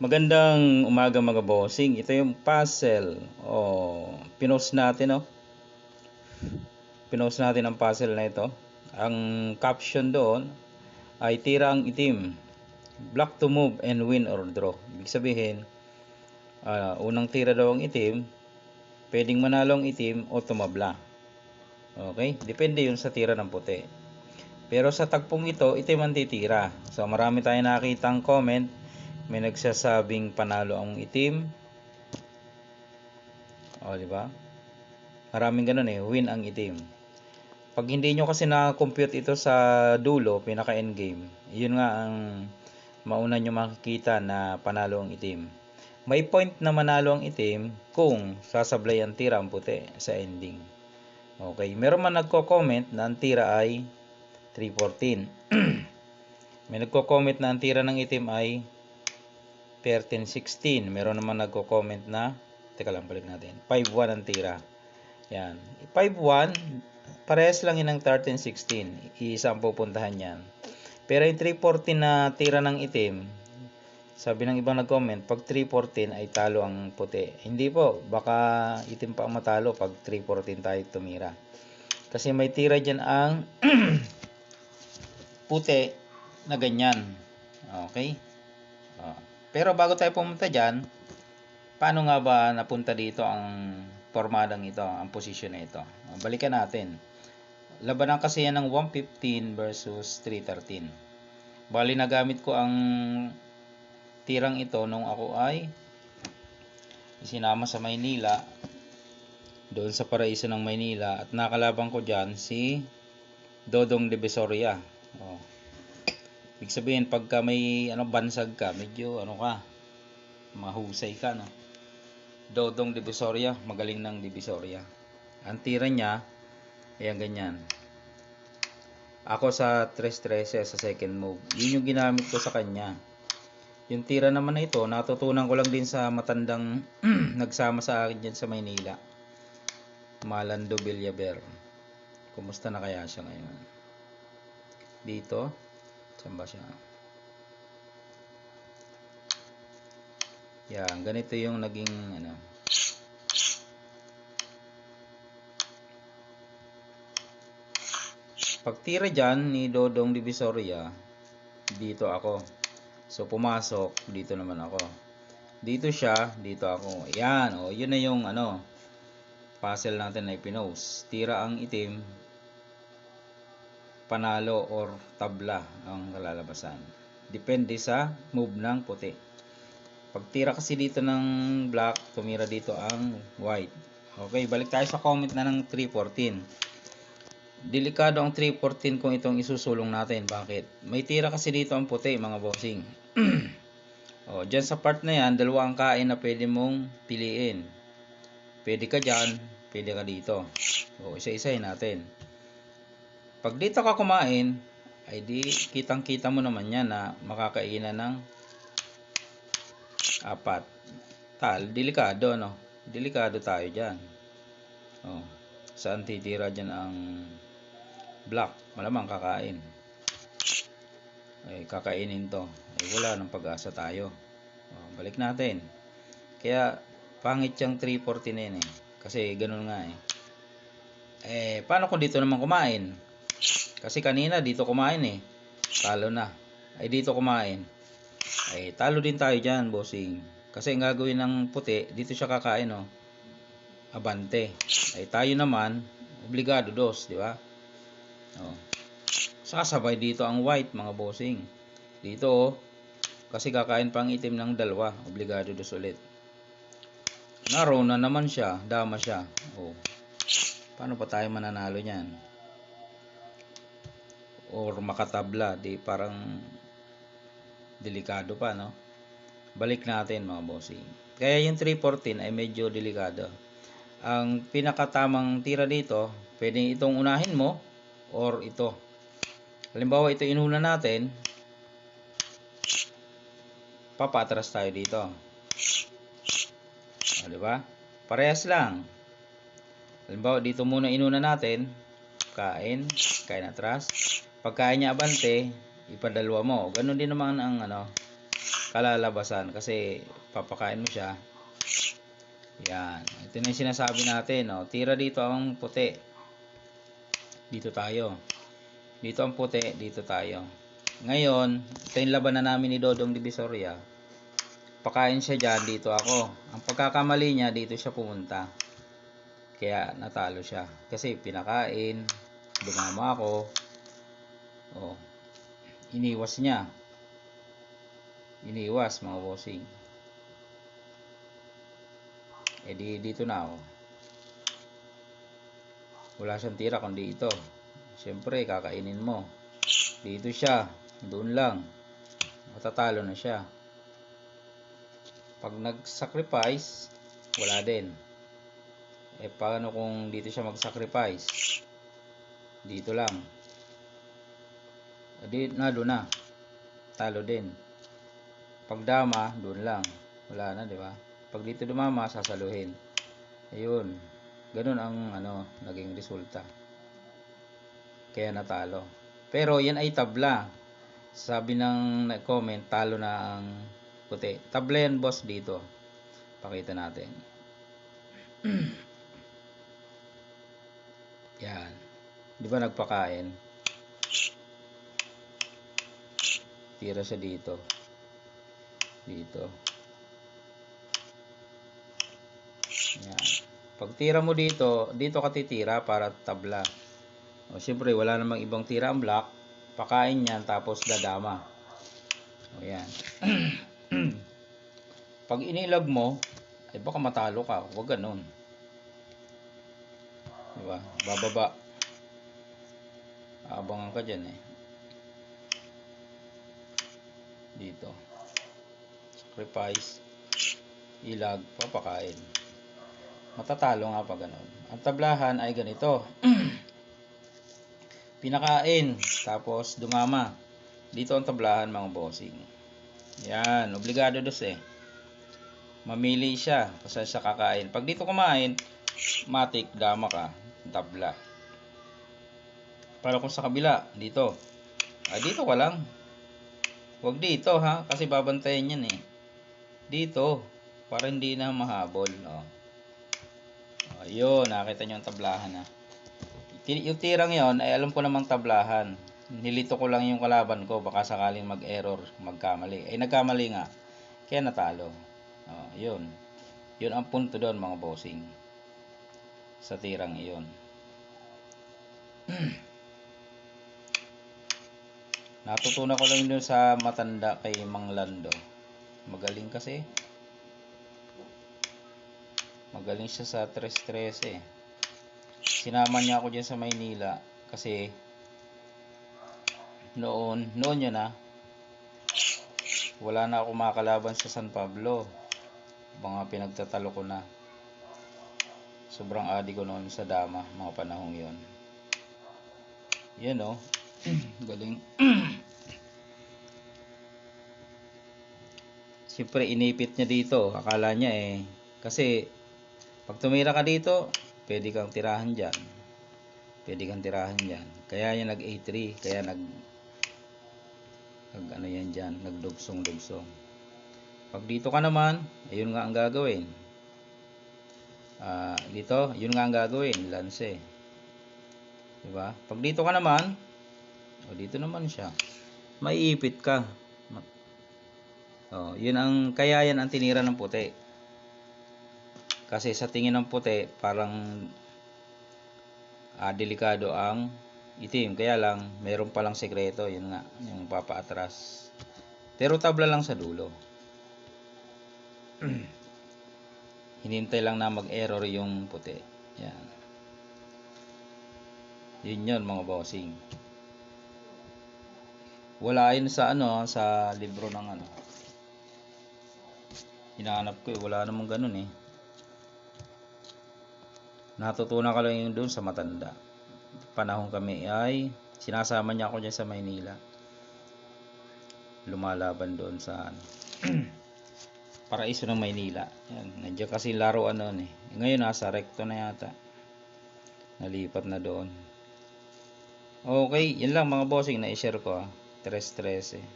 Magandang umaga mga bossing. Ito yung puzzle. Oh, pinost natin oh. Pinost natin ang puzzle na ito. Ang caption doon ay tira ang itim. Block to move and win or draw. Ibig sabihin, ah, unang tira daw ang itim, pwedeng manalo ang itim o tumabla. Okay? Depende yun sa tira ng puti. Pero sa tagpong ito, itim ang titira. So marami tayong nakitang comment may nagsasabing panalo ang itim. O, di ba? Maraming ganun eh, win ang itim. Pag hindi nyo kasi na-compute ito sa dulo, pinaka endgame, yun nga ang mauna nyo makikita na panalo ang itim. May point na manalo ang itim kung sasablay ang tira ang puti sa ending. Okay, meron man nagko-comment na ang tira ay 314. May nagko-comment na ang tira ng itim ay 1316. Meron naman nagko-comment na, teka lang, balik natin. 51 ang tira. Yan. 51, parehas lang yun ng 1316. Iisa ang pupuntahan yan. Pero yung 314 na tira ng itim, sabi ng ibang nag-comment, pag 314 ay talo ang puti. Hindi po, baka itim pa ang matalo pag 314 tayo tumira. Kasi may tira dyan ang puti na ganyan. Okay? Oh. Pero bago tayo pumunta dyan, paano nga ba napunta dito ang formadang ito, ang posisyon na ito? Balikan natin. Labanan kasi yan ng 115 versus 313. Bali nagamit ko ang tirang ito nung ako ay sinama sa Maynila doon sa paraiso ng Maynila at nakalaban ko dyan si Dodong Divisoria. Oh. Ibig sabihin, pagka may ano, bansag ka, medyo ano ka, mahusay ka, no? Dodong Divisoria, magaling ng Divisoria. Ang tira niya, ayan ganyan. Ako sa 3-13 sa second move. Yun yung ginamit ko sa kanya. Yung tira naman na ito, natutunan ko lang din sa matandang nagsama sa akin dyan sa Maynila. Malando Villaber. Kumusta na kaya siya ngayon? Dito, Saan ba siya? Yan, ganito yung naging ano. Pagtira dyan ni Dodong Divisoria, dito ako. So pumasok, dito naman ako. Dito siya, dito ako. Yan, oh, yun na yung ano, puzzle natin na ipinost. Tira ang itim, panalo or tabla ang kalalabasan. Depende sa move ng puti. Pag tira kasi dito ng black, tumira dito ang white. Okay, balik tayo sa comment na ng 314. Delikado ang 314 kung itong isusulong natin. Bakit? May tira kasi dito ang puti, mga bossing. o, dyan sa part na yan, dalawa ang kain na pwede mong piliin. Pwede ka dyan, pwede ka dito. O, isa-isahin natin. Pag dito ka kumain, ay di kitang kita mo naman yan na makakainan ng apat. Tal, delikado no. Delikado tayo dyan. Oh, saan titira dyan ang black? Malamang kakain. Ay, kakainin to. Ay, wala ng pag-asa tayo. Oh, balik natin. Kaya, pangit yung 340 na yun eh. Kasi ganun nga eh. Eh, paano kung dito naman kumain? Kasi kanina dito kumain eh. Talo na. Ay dito kumain. Ay talo din tayo dyan, bossing. Kasi ang gagawin ng puti, dito siya kakain oh. Abante. Ay tayo naman, obligado dos, di ba? Oh. Sasabay dito ang white, mga bossing. Dito oh. Kasi kakain pang itim ng dalawa, obligado dos ulit. Naro na naman siya, dama siya. Oh. Paano pa tayo mananalo niyan? Or makatabla, di parang delikado pa, no? Balik natin mga bossing. Kaya yung 314 ay medyo delikado. Ang pinakatamang tira dito, pwedeng itong unahin mo or ito. Halimbawa, ito inuna natin, papatras tayo dito. O, di ba? Parehas lang. Halimbawa, dito muna inuna natin, kain, kain atras. Pagkain niya abante, ipadalwa mo. Ganun din naman ang ano, kalalabasan kasi papakain mo siya. Yan. Ito na yung sinasabi natin. No? Tira dito ang puti. Dito tayo. Dito ang puti. Dito tayo. Ngayon, ito yung labanan namin ni Dodong Divisoria. Pakain siya dyan. Dito ako. Ang pagkakamali niya, dito siya pumunta. Kaya natalo siya. Kasi pinakain. Dumama ako. Oh. Iniwas niya. Iniwas mga bossing. Eh di dito na ako. Wala siyang tira kundi ito. Siyempre, kakainin mo. Dito siya. Doon lang. Matatalo na siya. Pag nag-sacrifice, wala din. Eh, paano kung dito siya mag-sacrifice? Dito lang. Di, na, doon na. Talo din. Pag dama, doon lang. Wala na, di ba? Pag dito dumama, sasaluhin. Ayun. Ganun ang ano, naging resulta. Kaya natalo. Pero yan ay tabla. Sabi ng comment, talo na ang puti. Tabla yan boss dito. Pakita natin. yan. Di ba nagpakain? Tira siya dito. Dito. Yan. Pag tira mo dito, dito ka titira para tabla. O, siyempre, wala namang ibang tira ang black. Pakain yan, tapos dadama. O, yan. Pag inilag mo, ay baka matalo ka. Huwag ganun. Diba? Bababa. Abangan ka dyan eh. Dito. Sacrifice. Ilag. Papakain. Matatalo nga pa ganun. Ang tablahan ay ganito. Pinakain. Tapos dumama. Dito ang tablahan mga bossing. Yan. Obligado dos eh. Mamili siya. Kasi siya kakain. Pag dito kumain, matik, dama ka. Tabla. Para kung sa kabila, dito. Ay, dito ka lang. Huwag dito ha. Kasi babantayan yan eh. Dito. Para hindi na mahabol. Oh. Ayun, nakita nyo ang tablahan ha. Yung tirang yon ay alam ko namang tablahan. Nilito ko lang yung kalaban ko baka sakaling mag-error, magkamali. Eh nagkamali nga. Kaya natalo. Oh, yun. Yun ang punto doon mga bossing. Sa tirang iyon. Natutunan ko lang doon sa matanda kay Mang Lando. Magaling kasi. Magaling siya sa 3-13 eh. Sinama niya ako dyan sa Maynila kasi noon, noon yun ah, wala na ako makalaban sa San Pablo. Mga pinagtatalo ko na. Sobrang adi ko noon sa dama, mga panahong yon. Yan oh. Galing. Siyempre, inipit niya dito. Akala niya eh. Kasi, pag tumira ka dito, pwede kang tirahan dyan. Pwede kang tirahan dyan. Kaya yan nag A3. Kaya nag, nag ano yan dyan, nagdugsong-dugsong. Pag dito ka naman, ayun nga ang gagawin. Ah, dito, yun nga ang gagawin, lance. Diba? Pag dito ka naman, o dito naman siya. Maiipit ka. Oh, yun ang kaya yan ang tinira ng puti. Kasi sa tingin ng puti, parang ah, delikado ang itim. Kaya lang, meron palang sekreto. Yun nga, yung papaatras. Pero tabla lang sa dulo. Hinintay lang na mag-error yung puti. Yan. Yun yun mga bossing. Wala yun sa ano, sa libro ng ano. Hinahanap ko eh, wala namang ganun eh. Natutunan ko lang yun doon sa matanda. Panahon kami ay sinasama niya ako dyan sa Maynila. Lumalaban doon sa ano. Paraiso ng Maynila. Yan, nandiyan kasi laruan noon eh. Ngayon nasa recto na yata. Nalipat na doon. Okay, yun lang mga bossing na i-share ko ah. 3-13 eh.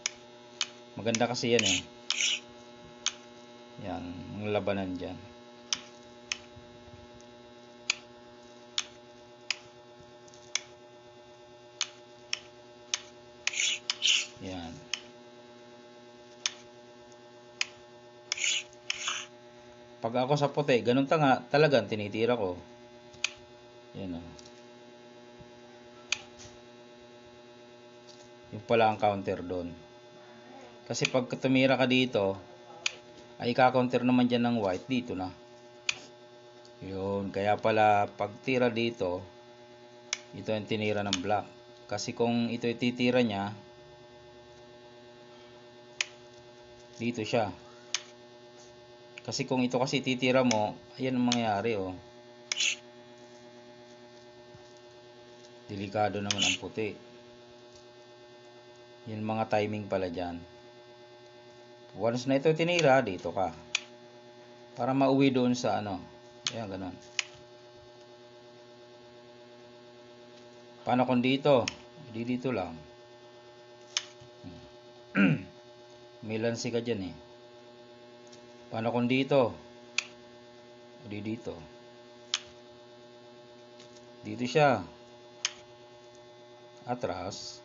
Maganda kasi yan eh. Yan, ang labanan dyan. Yan. Pag ako sa puti, ganun tanga, talagang tinitira ko. Yan o. Yung pala ang counter doon. Kasi pag tumira ka dito, ay ika-counter naman dyan ng white dito na. Yun, kaya pala pag tira dito, ito yung tinira ng black. Kasi kung ito ititira niya, dito siya. Kasi kung ito kasi titira mo, ayan ang mangyayari oh. Delikado naman ang puti. Yan mga timing pala dyan. Once na ito tinira, dito ka. Para mauwi doon sa ano. Ayan, ganun. Paano kung dito? Di dito lang. May lansi ka dyan eh. Paano kung dito? O di dito. Dito siya. Atras.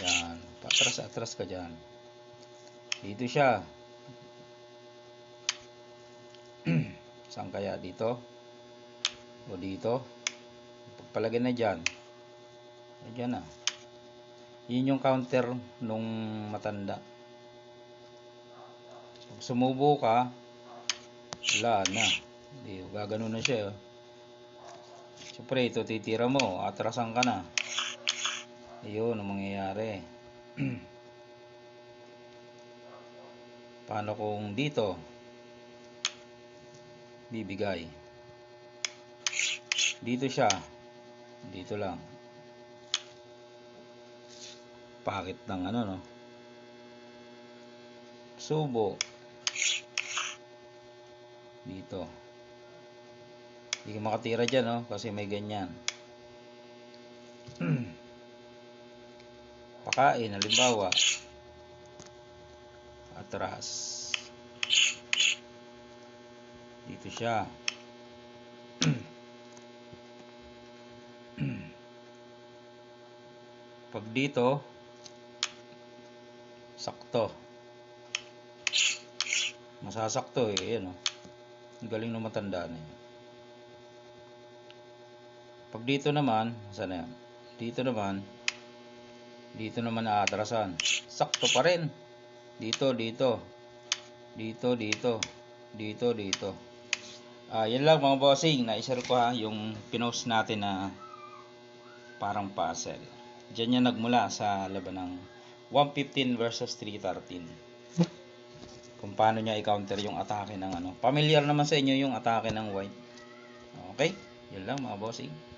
Yan. Patras, atras ka dyan. Dito siya. Saan kaya? Dito? O dito? Pagpalagay na dyan. Ayan na. Yun yung counter nung matanda. Pag sumubo ka, wala na. Di, gagano na siya. oh. Siyempre, ito titira mo, atrasan ka na. Ayun ang mangyayari. Paano kung dito? Bibigay. Dito siya. Dito lang. Pakit ng ano no. Subo. Dito. Hindi ka makatira dyan no kasi may ganyan. Pakain, halimbawa. Atras. Dito siya. Pag dito, sakto. Masasakto eh, yan oh. Ang galing ng matanda na. Pag dito naman, saan na yan? Dito naman, dito naman aatrasan. Sakto pa rin. Dito, dito. Dito, dito. Dito, dito. Ah, yan lang mga bossing. Na-share ko ha, yung pinost natin na parang puzzle. Diyan yan nagmula sa laban ng 115 versus 313. Kung paano niya i-counter yung atake ng ano. Familiar naman sa inyo yung atake ng white. Okay? Yan lang mga bossing.